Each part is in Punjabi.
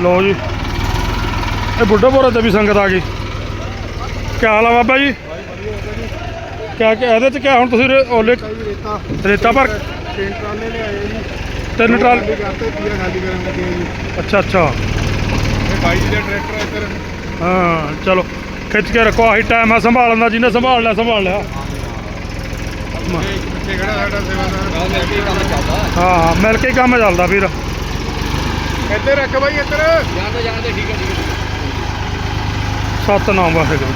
ਲਓ ਜੀ। ਇਹ ਬੁੱਢਾਪੁਰੇ ਤੇ ਵੀ ਸੰਗਤ ਆ ਗਈ। ਕੀ ਹਾਲ ਆ ਬਾਬਾ ਜੀ? ਕਿਆ ਕਿ ਇਹਦੇ ਚ ਕਿਆ ਹੁਣ ਤੁਸੀਂ ਓਲੇ ਰੇਤਾ ਰੇਤਾ ਭਰ ਤਿੰਨ ਟਰਾਲੇ ਲਿਆਏ ਜੀ ਤਿੰਨ ਟਰਾਲ ਖਾਲੀ ਕਰਤੇ ਪੀਆ ਖਾਲੀ ਕਰਨ ਲੱਗੇ ਜੀ ਅੱਛਾ ਅੱਛਾ। ਇਹ ਬਾਈ ਦਾ ਟਰੈਕਟਰ ਹੈ ਇੱਧਰ ਹਾਂ ਚਲੋ। ਖਿੱਚ ਕੇ ਰੱਖੋ ਆਹੀ ਟਾਈਮ ਆ ਸੰਭਾਲਣ ਦਾ ਜਿਹਨੇ ਸੰਭਾਲ ਲਿਆ ਸੰਭਾਲ ਲਿਆ। ਹਾਂ ਮਿਲ ਕੇ ਕੰਮ ਚੱਲਦਾ ਵੀਰ। ਇੱਧਰ ਰੱਖ ਬਾਈ ਇੱਧਰ। ਜਾਣਦੇ ਜਾਣਦੇ ਠੀਕ ਹੈ ਠੀਕ ਹੈ ਸਤਨਾਮ ਵਾਹਿਗੁਰੂ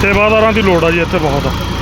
ਸੇਵਾਦਾਰਾਂ ਦੀ ਲੋੜ ਆ ਜੀ ਇੱਥੇ ਬਹੁਤ। ਵਾਹਿਗੁਰੂ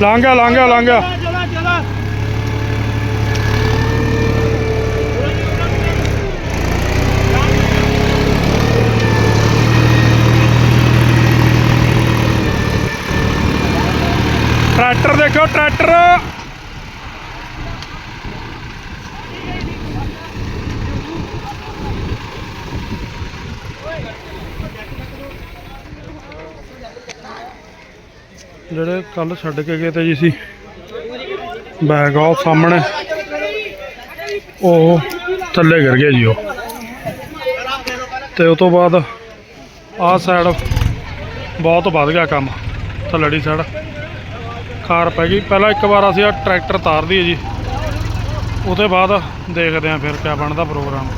ਲੰਘ ਗਿਆ ਲੰਘ ਗਿਆ ਲੰਘ। ਗਿਆ ਟਰੈਕਟਰ ਦੇਖੋ ਟਰੈਕਟਰ। ਜਿਹੜੇ ਕੱਲ ਛੱਡ ਕੇ ਗਏ ਤੇ ਜੀ ਸੀ। ਬੈਗ ਆ ਉਹ ਸਾਹਮਣੇ। ਉਹ ਥੱਲੇ ਗਿਰ ਗਿਆ ਜੀ ਉਹ। ਤੇ ਉਸ ਤੋਂ ਬਾਅਦ ਆਹ ਸਾਈਡ ਬਹੁਤ ਵੱਧ ਗਿਆ ਕੰਮ, ਥੱਲੜੀ ਸਾਈਡ ਖਾਰ ਪੈ ਗਈ। ਪਹਿਲਾਂ ਇੱਕ ਵਾਰ ਅਸੀਂ ਆ ਟਰੈਕਟਰ ਤਾਰ ਦਈਏ ਜੀ। ਉਹਦੇ ਬਾਅਦ ਦੇਖਦੇ ਆਂ ਫਿਰ ਕਿਆ ਬਣਦਾ ਪ੍ਰੋਗਰਾਮ